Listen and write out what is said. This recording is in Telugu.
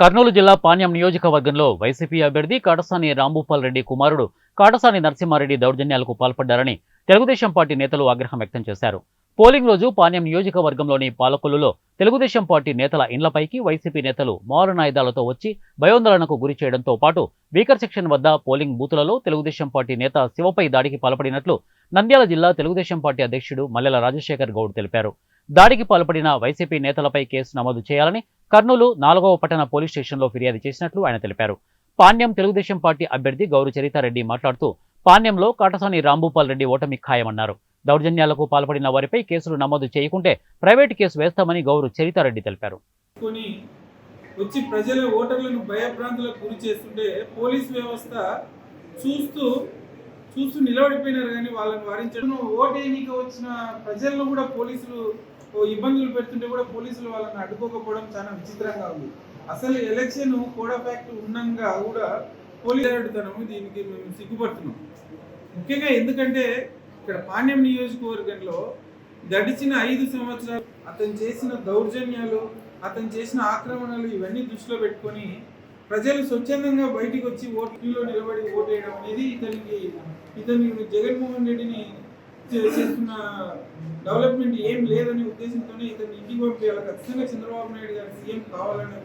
కర్నూలు జిల్లా పాణ్యం నియోజకవర్గంలో వైసీపీ అభ్యర్థి కాటసాని రాంభూపాల్ రెడ్డి కుమారుడు కాటసాని నరసింహారెడ్డి దౌర్జన్యాలకు పాల్పడ్డారని తెలుగుదేశం పార్టీ నేతలు ఆగ్రహం వ్యక్తం చేశారు. పోలింగ్ రోజు పాణ్యం నియోజకవర్గంలోని పాలకొల్లులో తెలుగుదేశం పార్టీ నేతల ఇండ్లపైకి వైసీపీ నేతలు మారునాయుధాలతో వచ్చి భయోందోళనకు గురి చేయడంతో పాటు వీకర్ సెక్షన్ వద్ద పోలింగ్ బూతులలో తెలుగుదేశం పార్టీ నేత శివపై దాడికి పాల్పడినట్లు నంద్యాల జిల్లా తెలుగుదేశం పార్టీ అధ్యక్షుడు మల్లెల రాజశేఖర్ గౌడ్ తెలిపారు. దాడికి పాల్పడిన వైసీపీ నేతలపై కేసు నమోదు చేయాలని కర్నూలు నాలుగవ పట్టణ పోలీస్ స్టేషన్లో ఫిర్యాదు చేసినట్లు ఆయన తెలిపారు. పాణ్యం తెలుగుదేశం పార్టీ అభ్యర్థి గౌరు చరితారెడ్డి మాట్లాడుతూ పాణ్యంలో కాటసాని రాంభూపాల్ రెడ్డి ఓటమి ఖాయమన్నారు. దౌర్జన్యాలకు పాల్పడిన వారిపై కేసులు నమోదు చేయకుంటే ప్రైవేటు కేసు వేస్తామని గౌరు చరితారెడ్డి తెలిపారు. వచ్చి ప్రజల ఓటర్లను భయభ్రాంతులకు గురి చేస్తుంటే పోలీస్ వ్యవస్థ చూస్తూ చూస్తూ నిలబడిపోయినారు కానీ వాళ్ళని వారించడం. ఓటు ఎన్నిక వచ్చిన ప్రజలను కూడా పోలీసులు ఇబ్బందులు పెడుతుంటే కూడా పోలీసులు వాళ్ళని అడ్డుకోకపోవడం చాలా విచిత్రంగా ఉంది. అసలు ఎలక్షన్ కోడా ఫ్యాక్ట్ ఉన్నంగా కూడా పోలీసు అడుగుతాము దీనికి మేము సిగ్గుపడుతున్నాం. ముఖ్యంగా ఎందుకంటే ఇక్కడ పాణ్యం నియోజకవర్గంలో గడిచిన ఐదు సంవత్సరాలు అతను చేసిన దౌర్జన్యాలు అతను చేసిన ఆక్రమణలు ఇవన్నీ దృష్టిలో పెట్టుకొని ప్రజలు స్వచ్ఛందంగా బయటికి వచ్చి ఓటీలో నిలబడి ఓటేయడం అనేది ఇతనికి ఇతని జగన్మోహన్ రెడ్డిని చేస్తున్న డెవలప్మెంట్ ఏం లేదనే ఉద్దేశంతోనే ఇతన్ని ఇంటికి పంపించాలి ఖచ్చితంగా చంద్రబాబు నాయుడు గారు సీఎం కావాలనే